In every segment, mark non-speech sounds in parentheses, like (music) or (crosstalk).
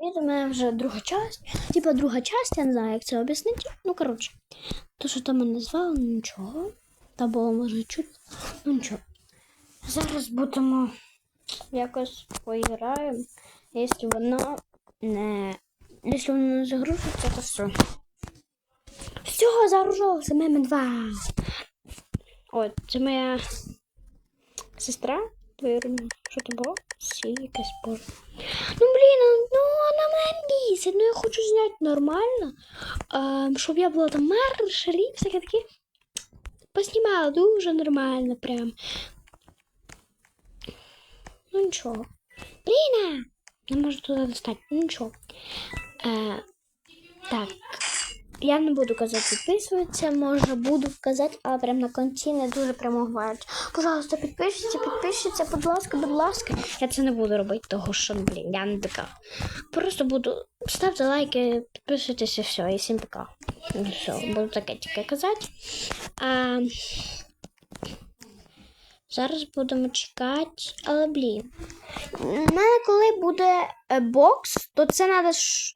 у мене вже друга часть. Типа друга часть, я не знаю, як це об'яснити. Ну, коротше, то, що там мене звали, ну нічого. Та було може чути. Ну нічого. Зараз будемо якось поіграємо. Якщо воно не. Якщо воно не загрузиться, то все. Все, загрузилося, меми 2. Ой, це моя сестра двоюрідна. Було? Сі, якась боже. Ну, блін, ну, вона мене бісить. Ну я хочу зняти нормально. А, щоб я була там мер, шериф, всяке таке. Поснімала дуже нормально прям. Ну нічого. Блін! Не можу туди достати. Ну нічого. Е, так. Я не буду казати підписуватися, можна буду казати, але прям на кінці не дуже прямо говорять. Пожалуйста, підпишіться, підпишіться, будь ласка, будь ласка. Я це не буду робити, того що, блін, я не така. Просто буду ставте лайки, підписуйтесь і все, і всім пока. Ну, все, буду таке тільки казати. А, зараз будемо чекати, але блін. У мене коли буде е, бокс, то це треба ж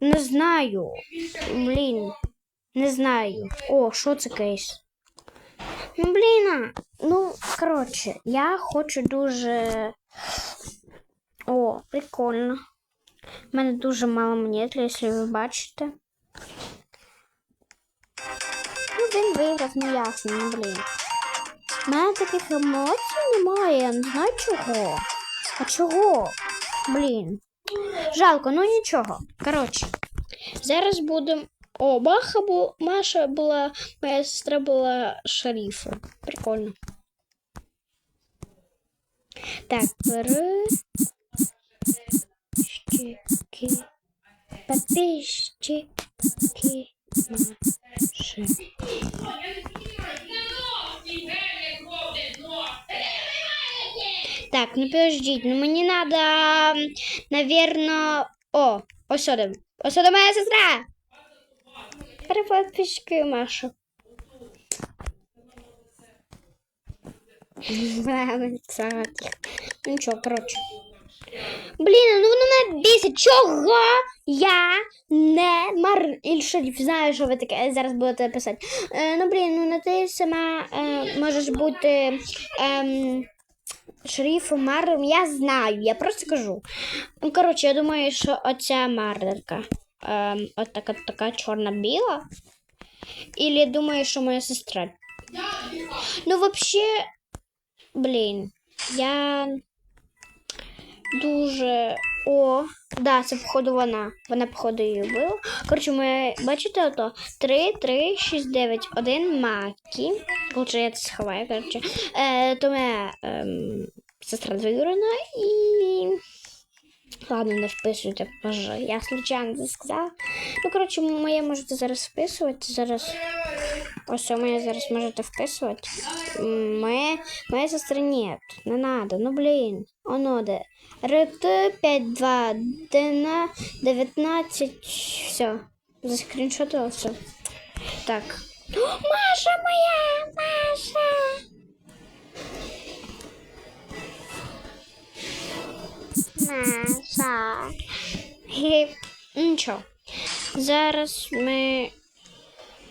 не знаю. Блін, не знаю. О, що це кейс? Ну, блін, ну, коротше, я хочу дуже. О, прикольно. У мене дуже мало монет, якщо ви бачите. Ну, він виграв, ну ясно, ну блін. Мене таких емоцій немає, я не знаю чого. А чого? Блін. Жалко, ну нічого. Коротше, зараз будемо. О, Маха бу... Маша була, моя сестра була шерифом. Прикольно. Так, подписчики. Подписчики. Маши. Так, ну подождіть, ну мені надо, м, наверно... О, ось сюди. Ось сюди моя сестра. Переподписчики Маша. (laughs) Ну нічого, коротше. Блін, ну воно мене бісить. Чого я не мар... Шериф, знаю, що ви таке зараз будете писати. Е, ну, блін, ну не ти сама е, можеш бути ем, шерифом, маром. Я знаю, я просто кажу. Ну, коротше, я думаю, що оця мардерка. Ем, от така, така чорна-біла. Ілі думаю, що моя сестра. Ну, вообще, блін, я дуже. О, да, це походу вона. Вона, походу, її вбила. Коротше, ми бачите ото? 3, 3, 6, 9, 1 макі. Лучше я це сховаю, коротше. Е, то моя е, сестра двоюродна і. Ладно, не вписуйте, боже. Я случайно це сказала. Ну, коротше, моє можете зараз вписувати. Зараз. Ось моє зараз можете вписувати. Моє, моя сестра нет, не надо, ну блін. Оно де. РТ 52 ДНА 19. Все. Заскріншотила все. Так. Маша моя! Маша! Маша. Нічого. Зараз ми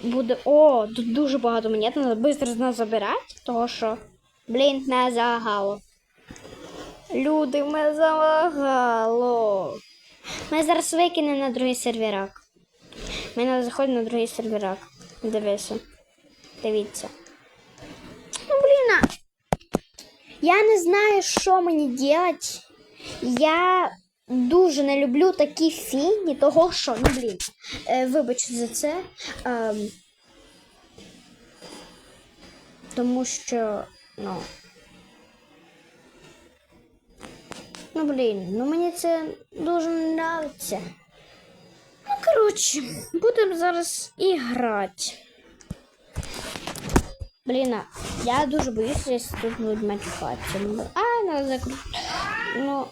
буде. О, тут дуже багато монет, треба швидко з нас забирати, того що, блін, не залагало. Люди, ми залагало. Ми зараз викинемо на другий сервірак. Ми треба заходимо на другий сервірак. Дивися. Дивіться. Ну, блін. Я не знаю, що мені робити. Я дуже не люблю такі фіні, того що, ну блін, е, вибачте за це. ем, тому що, ну. Ну, блін, ну мені це дуже не нравиться. Ну, коротше, будемо зараз і грати. Блін, я дуже боюся, якщо тут будуть матюкатися. Ну, А, не закрути. Ну,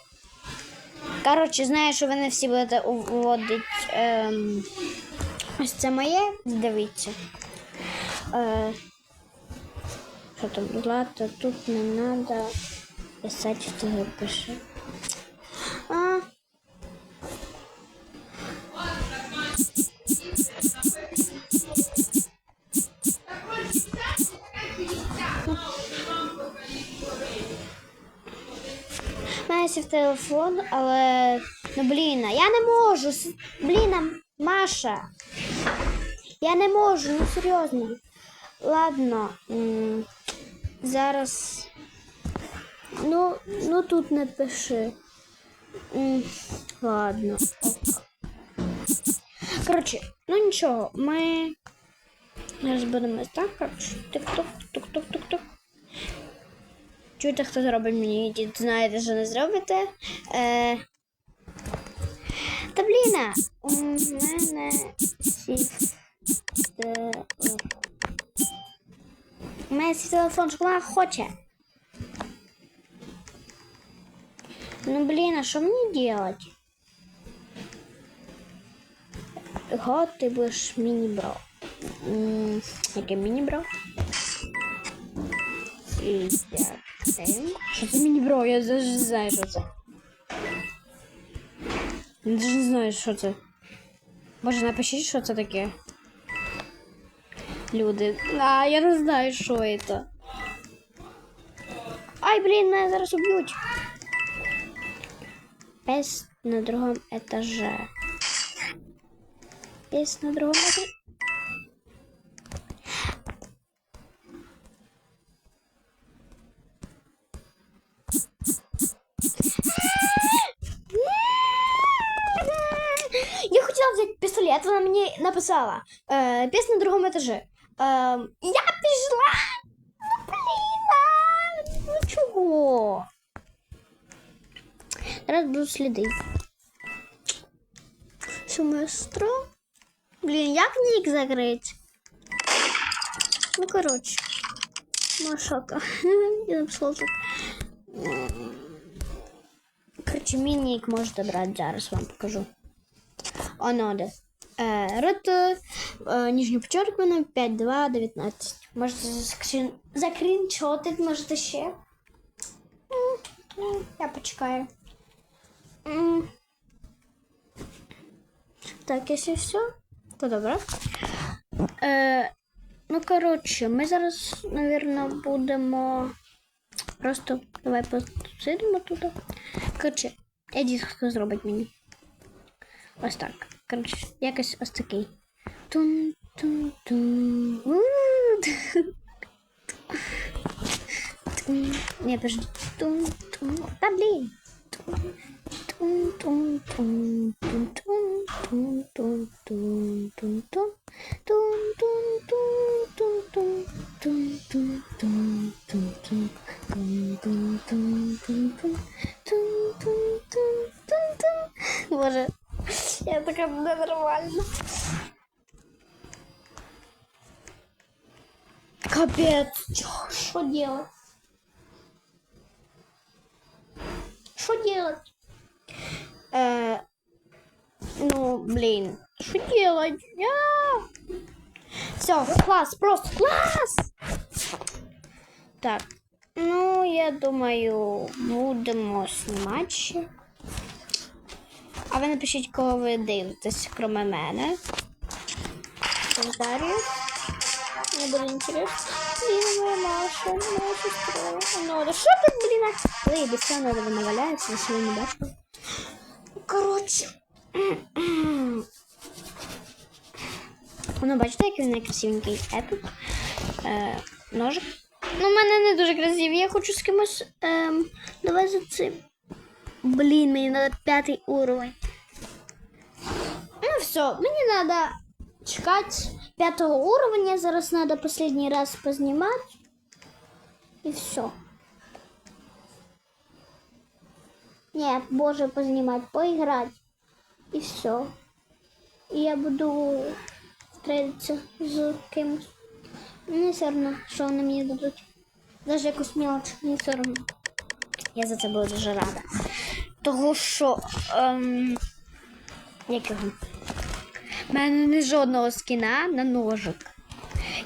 коротше, знаю, що ви не всі будете вводити. Ем... Ось це моє, дивіться. Е... Що там, Лата, тут не треба писати, що пише. Телефон, але. Ну блін, я не можу. Блін, Маша. Я не можу, ну серйозно. Ладно. Зараз. Ну, ну тут не пиши. Ладно. Коротше, ну нічого, ми будемо так. Тик-ток, тук-тук-тук-тук. Чуєте, хто зробить мені дід, знаєте, що не зробите. Е... Та блін, а, у мене сів. У мене сів телефон, вона хоче. Ну блін, а що мені делать? Го, ти будеш міні-бро. Яке міні-бро? І. Що це міні-бро? Я навіть не знаю, що це. Я навіть не знаю, що це. Може, напишіть, що це таке. Люди. А, я не знаю, що це. Ай, блін, мене зараз уб'ють. Пес на другом этаже. Пес на другом этаже. Я хотела взять пистолет, вона мені написала. Е, пес на другому етажі. Е, я пішла. Ну, блін, а, ну чого? Зараз буду сліди. Семестра. Блін, як нік закрити? Ну, коротше. Машака. (laughs) Я написала так. Коротше, мій нік можете брати зараз, вам покажу. Оно де. Е, Рот, е, нижнє почерквано, 5, 2, 19. Можете заскрін... закрінчотити, можете ще. Я почекаю. Так, якщо все, то добре. Е, ну, коротше, ми зараз, мабуть, будемо просто давай посидимо тут. Коротше, я дійсно хто зробить мені. Ось так. Коротше, якось ось такий. тун тун тун у Тун. Не, подожди. Тун тун Та блін. Тун вже буде нормально. Капець, що делать? Что делать? Э, ну, блин, что делать? Я... Все, класс, просто класс! Так, ну, я думаю, будемо снимать. Ви напишіть, кого ви дивитесь, крім мене. Коментарі. Мені буде інтересно. Блін, моя Маша, моя сестра. Ну, да що тут, блін? Ой, без цього надо валяється, ви що не бачите. Коротше. Ну, бачите, який він найкрасивенький епік. Е, ножик. Ну, в мене не дуже красивий. Я хочу з кимось. Ем, давай за цим. Блін, мені треба п'ятий уровень. Ну все, мне надо чекать пятого уровня. Зараз надо последний раз познимать. И все. Нет, боже, познимать, поиграть. И все. И я буду встретиться с кем-то. Мне все равно, что они мне дадут. Даже якусь мелочь, мені все равно. Я за це буду дуже рада. Того що. Ем, як його? У мене не жодного скіна на ножик.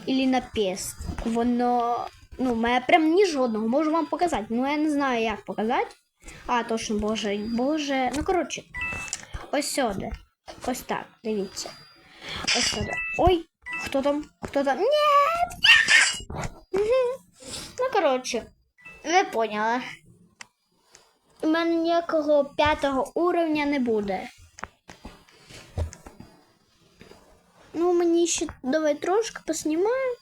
Ілі на пест. Воно. Ну, мене прям ні жодного. Можу вам показати. Ну я не знаю, як показати. А, точно, боже, боже. Ну, коротше, ось сюди. Ось так, дивіться. Ось сюди. Ой, хто там? Хто там? Ні! Ну, коротше, ви поняли. У мене ніякого п'ятого уровня не буде. Ну, мені ще давай трошки поснімаю.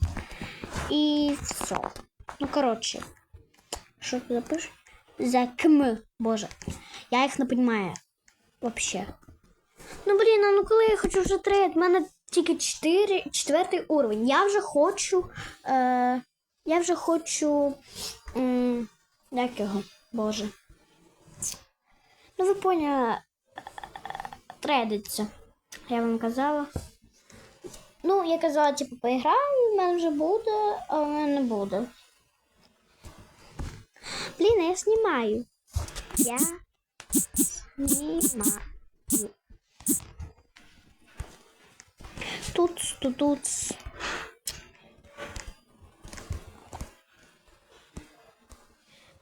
І все. Ну, коротше. Що ти запишеш? За км. Боже. Я їх не розумію. Вообще. Ну, блін, а ну коли я хочу вже трейд, в мене тільки 4, четвертий уровень. Я вже хочу. Е, я вже хочу. М, як його? Боже. Ну, ви поняли, трейдиться. Я вам казала. Ну, я казала, типу, поіграю, в мене вже буде, а в мене не буде. Блін, я знімаю. Я знімаю. Тут, тут, тут.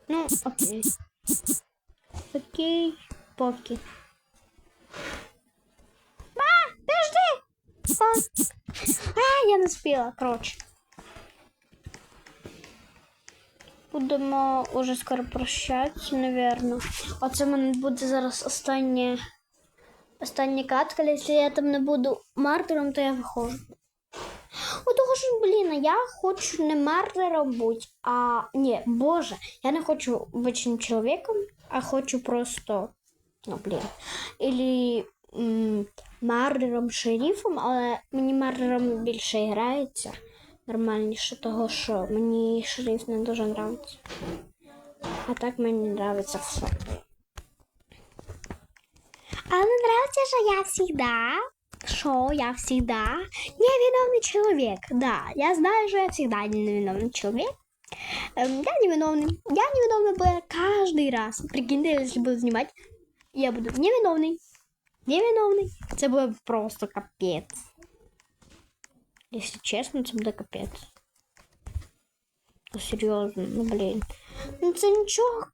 Ну, окей. Окей, поки. А, подожди! А, а, я не спіла, коротше. Будемо уже скоро прощатися, напевно. Оце в мене буде зараз останнє. Остання катка, якщо я там не буду мартером, то я виходжу. О, того ж, блін, я хочу не мартером бути, а ні, боже, я не хочу обичним чоловіком, а хочу просто, ну, блін, м, мардером шерифом, але мені мардером більше грається нормальніше, того що мені шериф не дуже нравиться. А так мені нравится все. А не нравится, что я всегда, что я всегда невиновный человек. Да, я знаю, что я всегда невиновный человек. Эм, Я невиновный. Я невиновный был каждый раз. Прикиньте, если буду снимать, я буду невиновный. Невиновный. Это было просто капец. Если честно, це буде капець. Ну, серйозно, ну блін. Ну це нічого.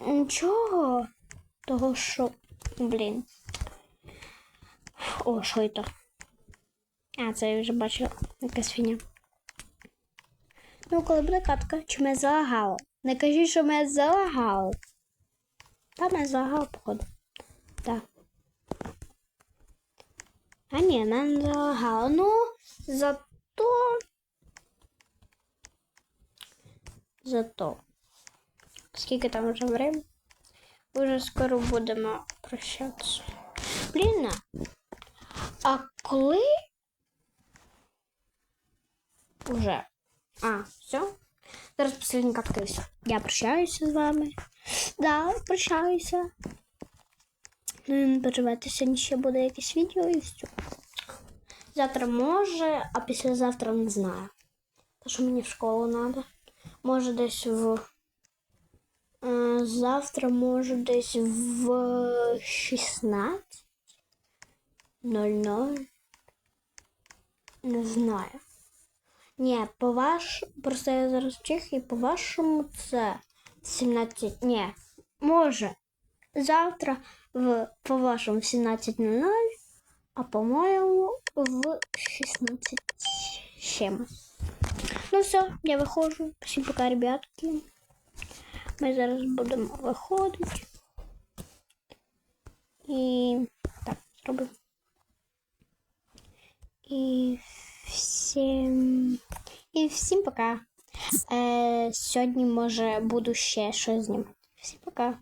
Нічого. Того що. Блін. О, що це? А, це я вже бачила. Якась фіня. Ну, коли буде катка, чи мене залагало? Не кажіть, що мене залагало. Та мене залагало, походу. Так. А ні, не залагало. Ну, зато. Зато. Скільки там вже время? Уже скоро будемо прощатися. Блін, а коли? Уже. А, все. Зараз последня катка і. Я прощаюся з вами. Да, прощаюся. Ну, не переживайте, сьогодні ще буде якесь відео і все. Завтра може, а післязавтра не знаю. Тому що мені в школу треба. Може десь в. Е, Завтра може десь в 16. 00. Не знаю. Ні, по ваш. Просто я зараз в Чехії, по вашому це 17. Ні, може. Завтра в по вашому 17.00, а по-моєму в 16 чимось. Ну все, я виходжу. Всім пока, ребятки. Ми зараз будемо виходити. І так, зробимо. І всім. І всім пока. Е, сьогодні, може, буду ще щось знімати. Всім пока.